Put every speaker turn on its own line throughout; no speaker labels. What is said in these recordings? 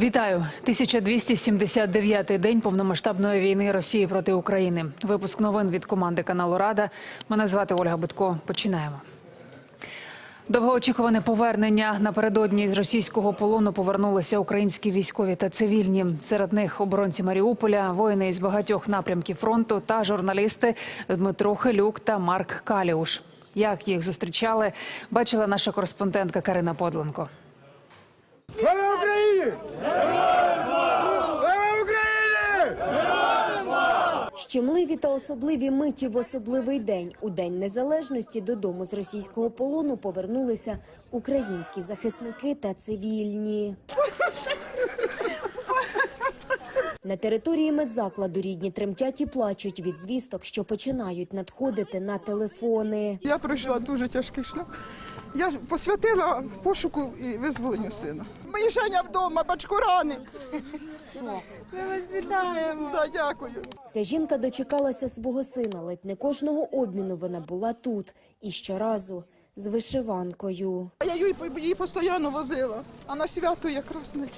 Вітаю 1279-й день повномасштабної війни Росії проти України. Випуск новин від команди каналу Рада. Мене звати Ольга Битко. Починаємо. Довгоочікуване повернення напередодні з російського полону повернулися українські військові та цивільні. Серед них оборонці Маріуполя, воїни із багатьох напрямків фронту та журналісти Дмитро Хилюк та Марк Каліуш. Як їх зустрічали, бачила наша кореспондентка Карина Подленко.
Слава Україні! Слава Україні!
Щемливі та особливі миті в особливий день. У День Незалежності додому з російського полону повернулися українські захисники та цивільні. На території медзакладу рідні тремтять і плачуть від звісток, що починають надходити на телефони.
Я пройшла дуже тяжкий шлях. Я посвятила пошуку і визволенню сина. Мої Женя вдома, бачку рани. Ми вас вітаємо. Да, дякую.
Ця жінка дочекалася свого сина. Ледь не кожного обміну вона була тут і щоразу з вишиванкою.
А Я її, її постійно возила, а на свято якраз не.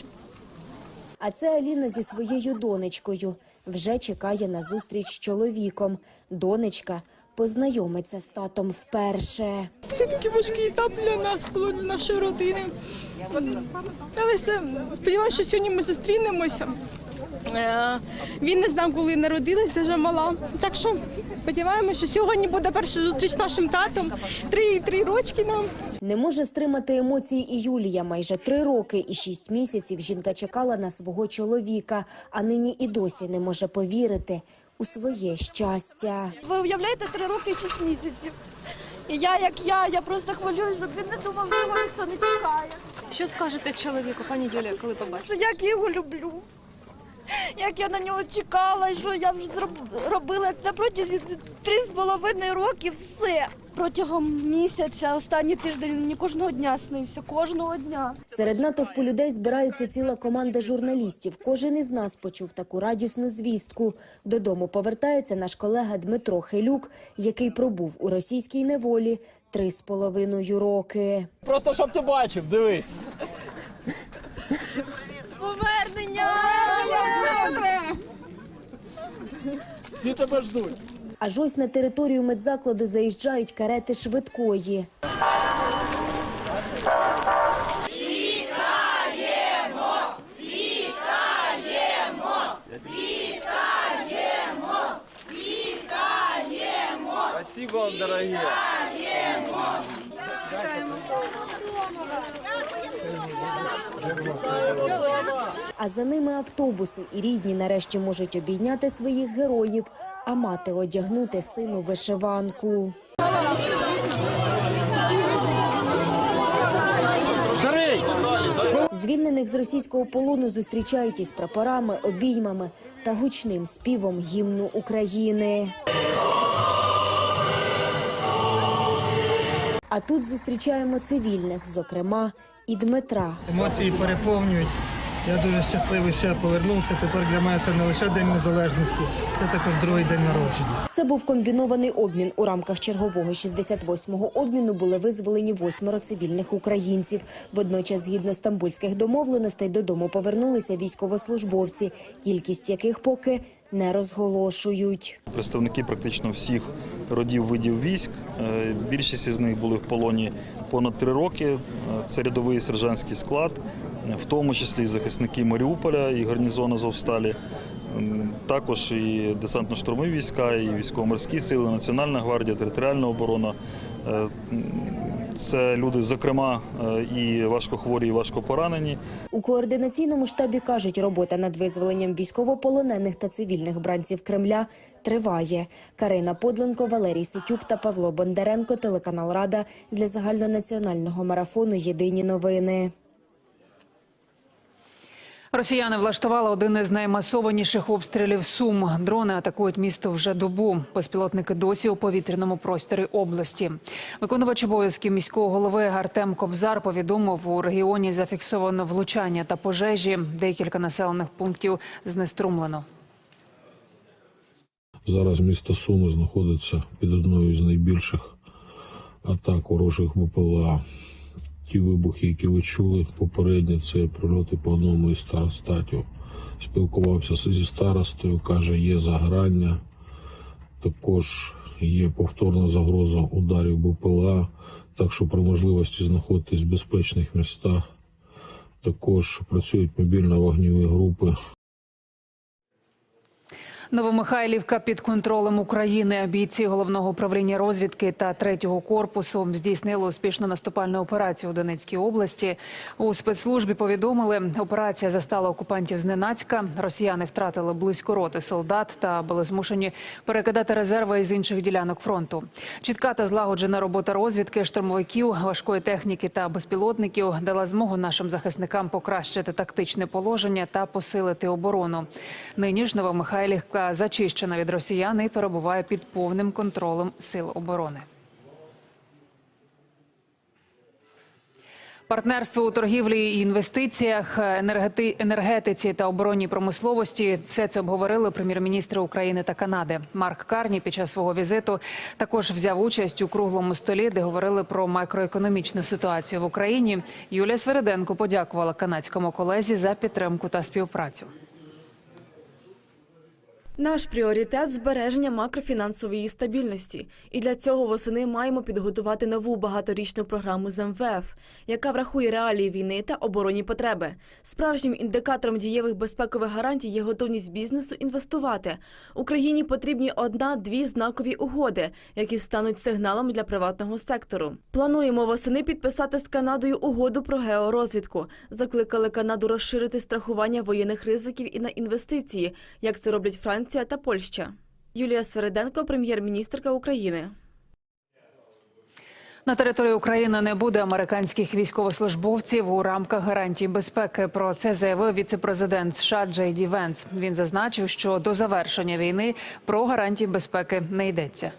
А це Аліна зі своєю донечкою. Вже чекає на зустріч з чоловіком. Донечка познайомиться з татом вперше.
Це такий важкий етап для нас було для нашої родини. Але все, сподіваюся, що сьогодні ми зустрінемося. Е, Він не знав, коли народилась, дуже мала. Так що сподіваємося, що сьогодні буде перша зустріч з нашим татом. Три, три рочки нам.
Не може стримати емоції і Юлія. Майже три роки і шість місяців жінка чекала на свого чоловіка, а нині і досі не може повірити у своє щастя.
Ви уявляєте, три роки і шість місяців. І я, як я, я просто хвилююсь, щоб він не думав, що його ніхто не чекає.
Що скажете чоловіку, пані Юлія, коли побачите?
що як я його люблю. Як я на нього чекала, що я вже робила на протязі три з половиною років все. Протягом місяця, останній тиждень мені кожного дня снився, кожного дня.
Серед натовпу людей збирається ціла команда журналістів. Кожен із нас почув таку радісну звістку. Додому повертається наш колега Дмитро Хилюк, який пробув у російській неволі три з половиною роки.
Просто щоб ти бачив, дивись.
Повернення!
Всі тебе ждуть.
Аж ось на територію медзакладу заїжджають карети швидкої. Вітаємо! Вітаємо! Вітаємо! Вітаємо!
Спасибо вам, дорогі.
А за ними автобуси, і рідні нарешті можуть обійняти своїх героїв, а мати одягнути сину вишиванку. Звільнених з російського полону зустрічають із прапорами, обіймами та гучним співом гімну України. А тут зустрічаємо цивільних, зокрема і Дмитра.
Емоції переповнюють. Я дуже щасливий, що я повернувся. Тепер для мене це не лише День Незалежності, це також другий день народження.
Це був комбінований обмін. У рамках чергового 68-го обміну були визволені восьмеро цивільних українців. Водночас, згідно стамбульських домовленостей, додому повернулися військовослужбовці, кількість яких поки не розголошують.
представники практично всіх родів видів військ. Е, Більшість із них були в полоні понад три роки. Е, Це рядовий сержантський склад, е, в тому числі захисники Маріуполя і гарнізону Азовсталі. М, Також і десантно-штурмові війська, і військово-морські сили, Національна гвардія, територіальна оборона. Це люди, зокрема, е, і важкохворі, і важкопоранені.
У координаційному штабі кажуть, робота над визволенням військовополонених та цивільних бранців Кремля триває. Карина Подленко, Валерій Ситюк та Павло Бондаренко, телеканал Рада для загальнонаціонального марафону Єдині новини.
Росіяни влаштували один із наймасованіших обстрілів Сум. Дрони атакують місто вже добу. Безпілотники досі у повітряному просторі області. Виконувач обов'язків міського голови Артем Кобзар повідомив, у регіоні зафіксовано влучання та пожежі. Декілька населених пунктів знеструмлено.
Зараз місто Суми знаходиться під одною з найбільших атак ворожих БПЛА ті вибухи, які ви чули попередньо, це прильоти по одному із старостатів. Спілкувався зі старостою, каже, є заграння, також є повторна загроза ударів БПЛА, так що при можливості знаходитись в безпечних містах. Також працюють мобільно-вогневі групи.
Новомихайлівка під контролем України. Бійці головного управління розвідки та третього корпусу здійснили успішну наступальну операцію у Донецькій області. У спецслужбі повідомили, операція застала окупантів зненацька. Росіяни втратили близько роти солдат та були змушені перекидати резерви із інших ділянок фронту. Чітка та злагоджена робота розвідки, штурмовиків, важкої техніки та безпілотників дала змогу нашим захисникам покращити тактичне положення та посилити оборону. Нині ж Новомихайлівка зачищена від росіян і перебуває під повним контролем сил оборони. Партнерство у торгівлі і інвестиціях, енергети- енергетиці та оборонній промисловості – все це обговорили прем'єр-міністри України та Канади. Марк Карні під час свого візиту також взяв участь у круглому столі, де говорили про макроекономічну ситуацію в Україні. Юлія Свериденко подякувала канадському колезі за підтримку та співпрацю.
Наш пріоритет збереження макрофінансової стабільності, і для цього восени маємо підготувати нову багаторічну програму з МВФ, яка врахує реалії війни та оборонні потреби. Справжнім індикатором дієвих безпекових гарантій є готовність бізнесу інвестувати. Україні потрібні одна-дві знакові угоди, які стануть сигналом для приватного сектору. Плануємо восени підписати з Канадою угоду про георозвідку. Закликали Канаду розширити страхування воєнних ризиків і на інвестиції, як це роблять Франція та Польща. Юлія Свериденко, прем'єр-міністрка України.
На території України не буде американських військовослужбовців у рамках гарантій безпеки. Про це заявив віцепрезидент США Джей Ді Венс. Він зазначив, що до завершення війни про гарантії безпеки не йдеться.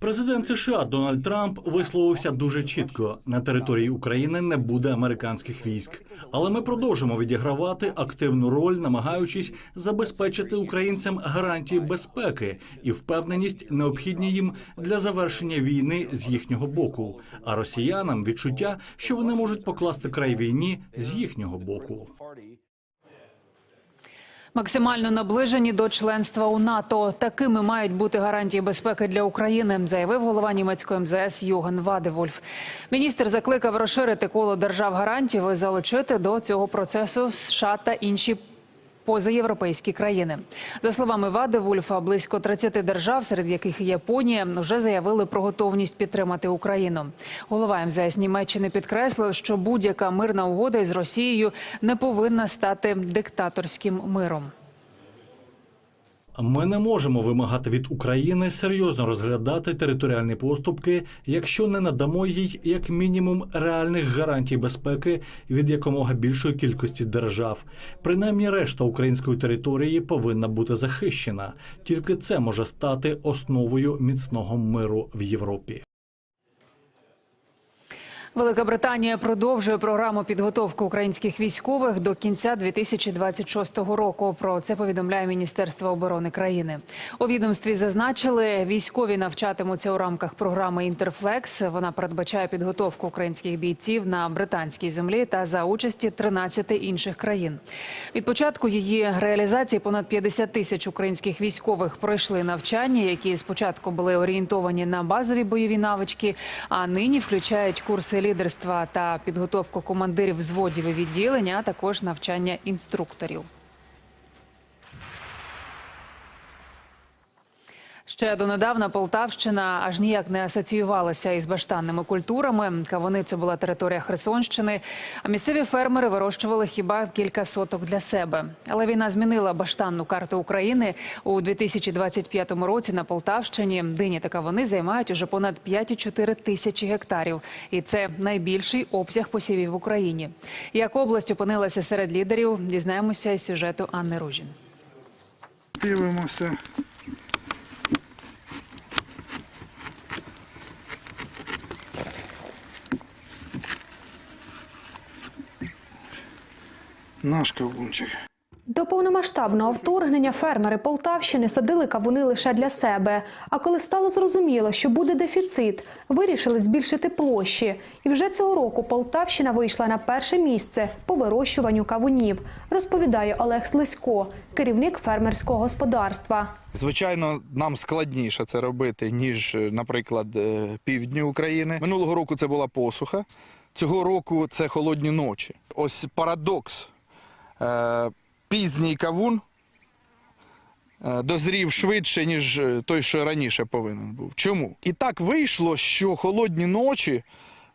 Президент США Дональд Трамп висловився дуже чітко: на території України не буде американських військ, але ми продовжимо відігравати активну роль, намагаючись забезпечити українцям гарантії безпеки і впевненість, необхідні їм для завершення війни з їхнього боку. А росіянам відчуття, що вони можуть покласти край війні з їхнього боку.
Максимально наближені до членства у НАТО. Такими мають бути гарантії безпеки для України, заявив голова німецької МЗС Юген Вадевольф. Міністр закликав розширити коло держав гарантів і залучити до цього процесу США та інші позаєвропейські країни. За словами Вади Вульфа, близько 30 держав, серед яких Японія, вже заявили про готовність підтримати Україну. Голова МЗС Німеччини підкреслив, що будь-яка мирна угода із Росією не повинна стати диктаторським миром.
Ми не можемо вимагати від України серйозно розглядати територіальні поступки, якщо не надамо їй як мінімум реальних гарантій безпеки від якомога більшої кількості держав. Принаймні, решта української території повинна бути захищена. Тільки це може стати основою міцного миру в Європі.
Велика Британія продовжує програму підготовки українських військових до кінця 2026 року. Про це повідомляє Міністерство оборони країни. У відомстві зазначили, військові навчатимуться у рамках програми Інтерфлекс. Вона передбачає підготовку українських бійців на британській землі та за участі 13 інших країн. Від початку її реалізації понад 50 тисяч українських військових пройшли навчання, які спочатку були орієнтовані на базові бойові навички, а нині включають курси лідерства та підготовку командирів взводів і відділення, а також навчання інструкторів. Ще донедавна Полтавщина аж ніяк не асоціювалася із баштанними культурами. Кавуни це була територія Херсонщини. А місцеві фермери вирощували хіба кілька соток для себе. Але війна змінила баштанну карту України у 2025 році. На Полтавщині дині та кавуни займають уже понад 5,4 тисячі гектарів, і це найбільший обсяг посівів в Україні. Як область опинилася серед лідерів, дізнаємося із сюжету Анни Ружін.
Дивимося. Наш кавунчик. До повномасштабного вторгнення фермери Полтавщини садили кавуни лише для себе. А коли стало зрозуміло, що буде дефіцит, вирішили збільшити площі. І вже цього року Полтавщина вийшла на перше місце по вирощуванню кавунів, розповідає Олег Слисько, керівник фермерського господарства.
Звичайно, нам складніше це робити, ніж, наприклад, е, півдні України. Минулого року це була посуха, цього року це холодні ночі. Ось парадокс. Е, Пізній кавун е, дозрів швидше, ніж е, той, що раніше повинен був. Чому? І так вийшло, що холодні ночі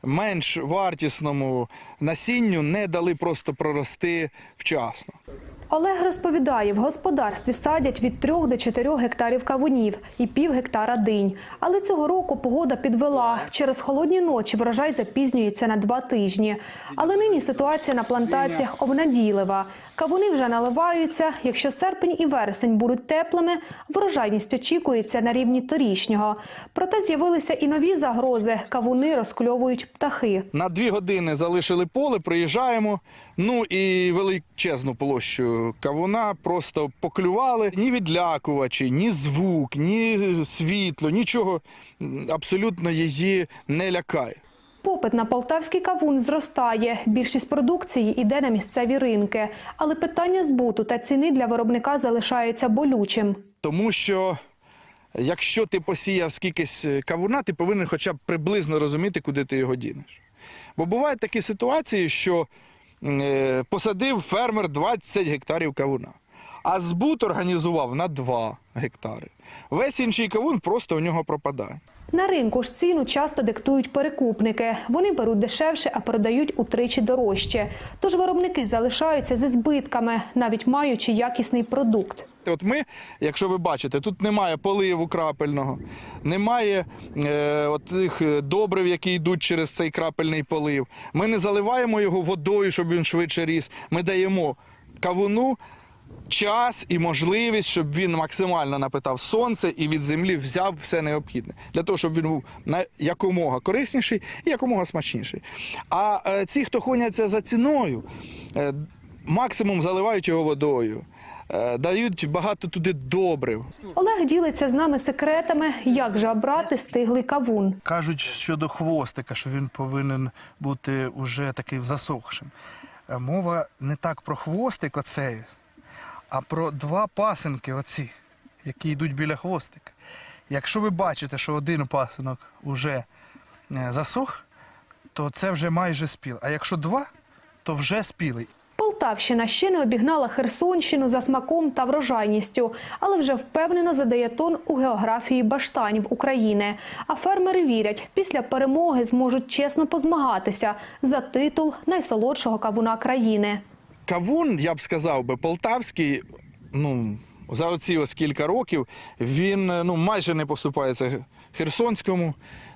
менш вартісному насінню не дали просто прорости вчасно.
Олег розповідає, в господарстві садять від 3 до 4 гектарів кавунів і пів гектара динь. Але цього року погода підвела. Через холодні ночі врожай запізнюється на два тижні. Але нині ситуація на плантаціях обнадійлива. Кавуни вже наливаються. Якщо серпень і вересень будуть теплими, врожайність очікується на рівні торішнього. Проте з'явилися і нові загрози. Кавуни розкльовують птахи.
На дві години залишили поле, приїжджаємо. Ну і величезну площу кавуна просто поклювали. Ні відлякувачі, ні звук, ні світло, нічого абсолютно її не лякає.
Попит на полтавський кавун зростає. Більшість продукції йде на місцеві ринки. Але питання збуту та ціни для виробника залишається болючим.
Тому що якщо ти посіяв скількись кавуна, ти повинен хоча б приблизно розуміти, куди ти його дінеш. Бо бувають такі ситуації, що е, посадив фермер 20 гектарів кавуна, а збут організував на 2 гектари. Весь інший кавун просто у нього пропадає.
На ринку ж ціну часто диктують перекупники. Вони беруть дешевше, а продають утричі дорожче. Тож виробники залишаються зі збитками, навіть маючи якісний продукт.
От ми, якщо ви бачите, тут немає поливу крапельного, немає е, от цих е, добрив, які йдуть через цей крапельний полив. Ми не заливаємо його водою, щоб він швидше ріс. Ми даємо кавуну час і можливість, щоб він максимально напитав сонце і від землі взяв все необхідне для того, щоб він був на якомога корисніший і якомога смачніший. А е, ці, хто хоняться за ціною, е, максимум заливають його водою. е, Дають багато туди добрив.
Олег ділиться з нами секретами, як же обрати стиглий кавун.
Кажуть щодо хвостика, що він повинен бути уже такий засохшим. Мова не так про хвостик оцей, а про два пасинки оці, які йдуть біля хвостика. Якщо ви бачите, що один пасинок вже е, засох, то це вже майже спіл. А якщо два, то вже спілий.
Полтавщина ще не обігнала Херсонщину за смаком та врожайністю, але вже впевнено задає тон у географії баштанів України. А фермери вірять, після перемоги зможуть чесно позмагатися за титул найсолодшого кавуна країни.
Кавун, я б сказав би, полтавський, ну, за оці ось кілька років, він е, ну, майже не поступається Херсонському.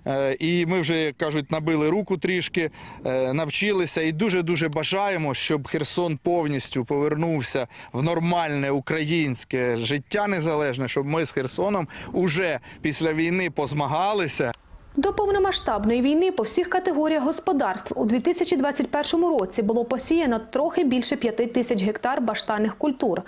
Е, І ми вже, як кажуть, набили руку трішки, е, навчилися і дуже-дуже бажаємо, щоб Херсон повністю повернувся в нормальне українське життя незалежне, щоб ми з Херсоном уже після війни позмагалися.
До повномасштабної війни по всіх категоріях господарств у 2021 році було посіяно трохи більше 5 тисяч гектар баштанних культур,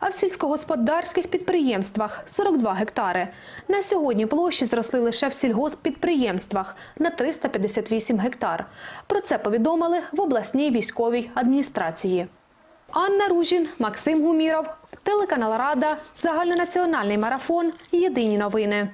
а в сільськогосподарських підприємствах 42 гектари. На сьогодні площі зросли лише в сільгосппідприємствах на 358 гектар. Про це повідомили в обласній військовій адміністрації. Анна Ружін, Максим Гуміров, телеканал Рада, загальнонаціональний марафон. Єдині новини.